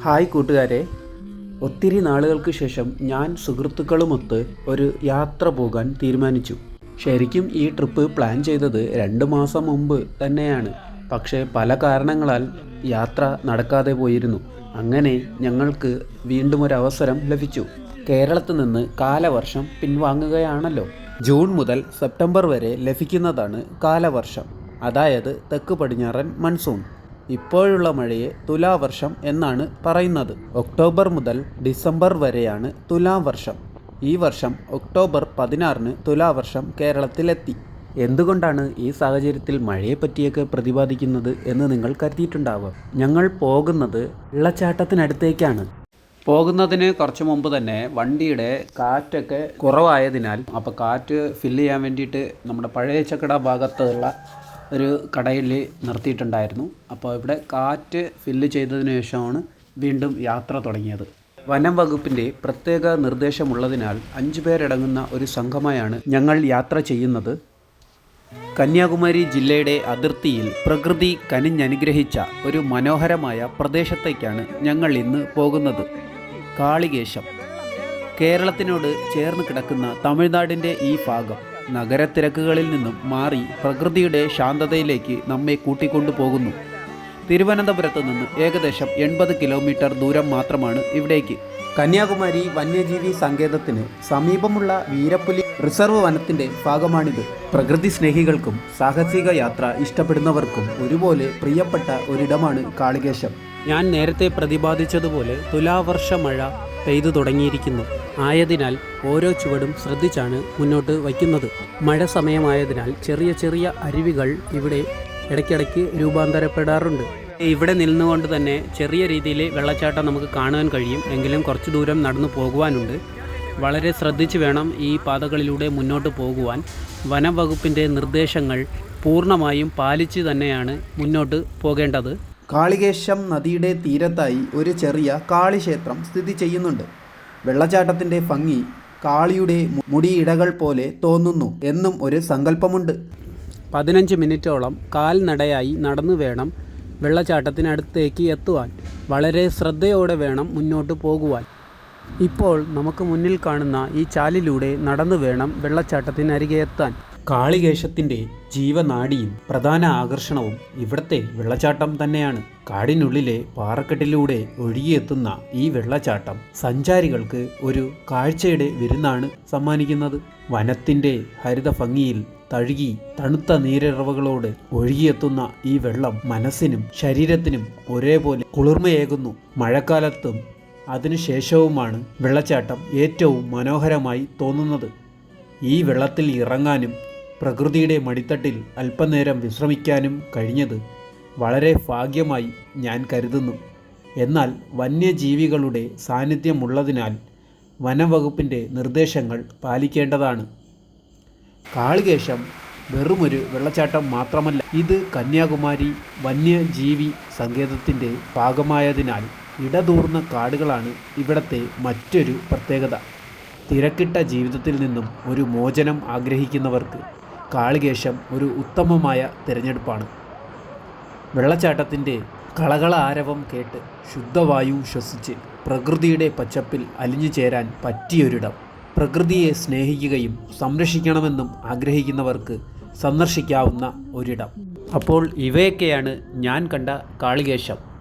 Hi കൂട്ടുകാരെ. ഒത്തിരി നാളുകൾക്ക് ശേഷം ഞാൻ സുഹൃത്തുക്കളുമൊത്ത് ഒരു യാത്ര പോകാൻ തീരുമാനിച്ചു. ശരിക്കും ഈ ട്രിപ്പ് പ്ലാൻ ചെയ്തത് രണ്ട് മാസം മുമ്പ് തന്നെയാണ്. പക്ഷേ പല കാരണങ്ങളാൽ യാത്ര നടക്കാതെ പോയിരുന്നു. അങ്ങനെ ഞങ്ങൾക്ക് വീണ്ടും ഒരു അവസരം ലഭിച്ചു. കേരളത്തിൽ നിന്ന് കാലവർഷം പിൻവാങ്ങുകയാണല്ലോ. ജൂൺ മുതൽ സെപ്റ്റംബർ വരെ ലഭിക്കുന്നതാണ് കാലവർഷം. അതായത് തെക്ക് പടിഞ്ഞാറൻ മൺസൂൺ. ഇപ്പോഴുള്ള മഴയെ തുലാവർഷം എന്നാണ് പറയുന്നത്. ഒക്ടോബർ മുതൽ ഡിസംബർ വരെയാണ് തുലാവർഷം. ഈ വർഷം ഒക്ടോബർ പതിനാറിന് തുലാവർഷം കേരളത്തിലെത്തി. എന്തുകൊണ്ടാണ് ഈ സാഹചര്യത്തിൽ മഴയെ പറ്റിയൊക്കെ പ്രതിപാദിക്കുന്നത് എന്ന് നിങ്ങൾ കരുതിയിട്ടുണ്ടാവുക ഞങ്ങൾ പോകുന്നത് വെള്ളച്ചാട്ടത്തിനടുത്തേക്കാണ് പോകുന്നതിന് കുറച്ച് മുമ്പ് തന്നെ വണ്ടിയുടെ കാറ്റൊക്കെ കുറവായതിനാൽ അപ്പോൾ കാറ്റ് ഫില്ല് ചെയ്യാൻ വേണ്ടിയിട്ട് നമ്മുടെ പഴയ ചക്കട ഭാഗത്തുള്ള ഒരു കടയിൽ നിർത്തിയിട്ടുണ്ടായിരുന്നു. അപ്പോൾ ഇവിടെ കാറ്റ് ഫില്ല് ചെയ്തതിന് ശേഷമാണ് വീണ്ടും യാത്ര തുടങ്ങിയത്. വനം വകുപ്പിന്റെ പ്രത്യേക നിർദ്ദേശമുള്ളതിനാൽ അഞ്ചു പേരടങ്ങുന്ന ഒരു സംഘമായാണ് ഞങ്ങൾ യാത്ര ചെയ്യുന്നത്. കന്യാകുമാരി ജില്ലയുടെ അതിർത്തിയിൽ പ്രകൃതി കനിഞ്ഞനുഗ്രഹിച്ച ഒരു മനോഹരമായ പ്രദേശത്തേക്കാണ് ഞങ്ങൾ ഇന്ന് പോകുന്നത്. കാളികേശം. കേരളത്തിനോട് ചേർന്ന് കിടക്കുന്ന തമിഴ്നാടിന്റെ ഈ ഭാഗം. നഗരത്തിരക്കുകളിൽ നിന്നും മാറി പ്രകൃതിയുടെ ശാന്തതയിലേക്ക് നമ്മെ കൂട്ടിക്കൊണ്ടുപോകുന്നു. തിരുവനന്തപുരത്ത് നിന്ന് ഏകദേശം എൺപത് കിലോമീറ്റർ ദൂരം മാത്രമാണ് ഇവിടേക്ക്. കന്യാകുമാരി വന്യജീവി സങ്കേതത്തിന് സമീപമുള്ള വീരപ്പുലി റിസർവ് വനത്തിന്റെ ഭാഗമാണിത്. പ്രകൃതി സ്നേഹികൾക്കും സാഹസിക യാത്ര ഇഷ്ടപ്പെടുന്നവർക്കും ഒരുപോലെ പ്രിയപ്പെട്ട ഒരിടമാണ് കാളികേശം. ഞാൻ നേരത്തെ പ്രതിപാദിച്ചതുപോലെ തുലാവർഷ മഴ പെയ്തു തുടങ്ങിയിരിക്കുന്നു. ആയതിനാൽ ഓരോ ചുവടും ശ്രദ്ധിച്ചാണ് മുന്നോട്ട് വയ്ക്കുന്നത്. മഴ സമയമായതിനാൽ ചെറിയ ചെറിയ അരുവികൾ ഇവിടെ ഇടയ്ക്കിടയ്ക്ക് രൂപാന്തരപ്പെടാറുണ്ട്. ഇവിടെ നിന്നുകൊണ്ട് തന്നെ ചെറിയ രീതിയിൽ വെള്ളച്ചാട്ടം നമുക്ക് കാണാൻ കഴിയും. എങ്കിലും കുറച്ച് ദൂരം നടന്നു പോകുവാനുണ്ട്. വളരെ ശ്രദ്ധിച്ച് വേണം ഈ പാതകളിലൂടെ മുന്നോട്ട് പോകുവാൻ. വനം വകുപ്പിന്റെ നിർദ്ദേശങ്ങൾ പൂർണമായും പാലിച്ച് തന്നെയാണ് മുന്നോട്ട് പോകേണ്ടത്. കാളികേശം നദിയുടെ തീരത്തായി ഒരു ചെറിയ കാളിക്ഷേത്രം സ്ഥിതി ചെയ്യുന്നുണ്ട്. വെള്ളച്ചാട്ടത്തിന്റെ ഭംഗി കാളിയുടെ മുടിയിടകൾ പോലെ തോന്നുന്നു എന്നും ഒരു സങ്കല്പമുണ്ട്. പതിനഞ്ച് മിനിറ്റോളം കാൽനടയായി നടന്നു വേണം വെള്ളച്ചാട്ടത്തിനടുത്തേക്ക് എത്തുവാൻ. വളരെ ശ്രദ്ധയോടെ വേണം മുന്നോട്ട് പോകുവാൻ. ഇപ്പോൾ നമുക്ക് മുന്നിൽ കാണുന്ന ഈ ചാലിലൂടെ നടന്നു വേണം വെള്ളച്ചാട്ടത്തിനരികെ എത്താൻ. കാളികേശത്തിന്റെ ജീവനാഡിയും പ്രധാന ആകർഷണവും ഇവിടത്തെ വെള്ളച്ചാട്ടം തന്നെയാണ്. കാടിനുള്ളിലെ പാറക്കെട്ടിലൂടെ ഒഴുകിയെത്തുന്ന ഈ വെള്ളച്ചാട്ടം സഞ്ചാരികൾക്ക് ഒരു കാഴ്ചയുടെ വിരുന്നാണ് സമ്മാനിക്കുന്നത്. വനത്തിന്റെ ഹരിത ഭംഗിയിൽ തഴുകി തണുത്ത നീരിറവകളോട് ഒഴുകിയെത്തുന്ന ഈ വെള്ളം മനസ്സിനും ശരീരത്തിനും ഒരേപോലെ കുളിർമയേകുന്നു. മഴക്കാലത്തും അതിനുശേഷവുമാണ് വെള്ളച്ചാട്ടം ഏറ്റവും മനോഹരമായി തോന്നുന്നത്. ഈ വെള്ളത്തിൽ ഇറങ്ങാനും പ്രകൃതിയുടെ മടിത്തട്ടിൽ അല്പനേരം വിശ്രമിക്കാനും കഴിഞ്ഞത് വളരെ ഭാഗ്യമായി ഞാൻ കരുതുന്നു. എന്നാൽ വന്യജീവികളുടെ സാന്നിധ്യമുള്ളതിനാൽ വനംവകുപ്പിന്റെ നിർദ്ദേശങ്ങൾ പാലിക്കേണ്ടതാണ്. കാളികേശം വെറുമൊരു വെള്ളച്ചാട്ടം മാത്രമല്ല ഇത് കന്യാകുമാരി വന്യജീവി സങ്കേതത്തിന്റെ ഭാഗമായതിനാൽ ഇടതൂർന്ന കാടുകളാണ് ഇവിടത്തെ മറ്റൊരു പ്രത്യേകത. തിരക്കിട്ട ജീവിതത്തിൽ നിന്നും ഒരു മോചനം ആഗ്രഹിക്കുന്നവർക്ക് കാളികേശം ഒരു ഉത്തമമായ തിരഞ്ഞെടുപ്പാണ്. വെള്ളച്ചാട്ടത്തിന്റെ കളകള ആരവം കേട്ട് ശുദ്ധവായു ശ്വസിച്ച് പ്രകൃതിയുടെ പച്ചപ്പിൽ അലിഞ്ഞു ചേരാൻ പറ്റിയൊരിടം. പ്രകൃതിയെ സ്നേഹിക്കുകയും സംരക്ഷിക്കണമെന്നും ആഗ്രഹിക്കുന്നവർക്ക് സന്ദർശിക്കാവുന്ന ഒരിടം. അപ്പോൾ ഇവയൊക്കെയാണ് ഞാൻ കണ്ട കാളികേശം.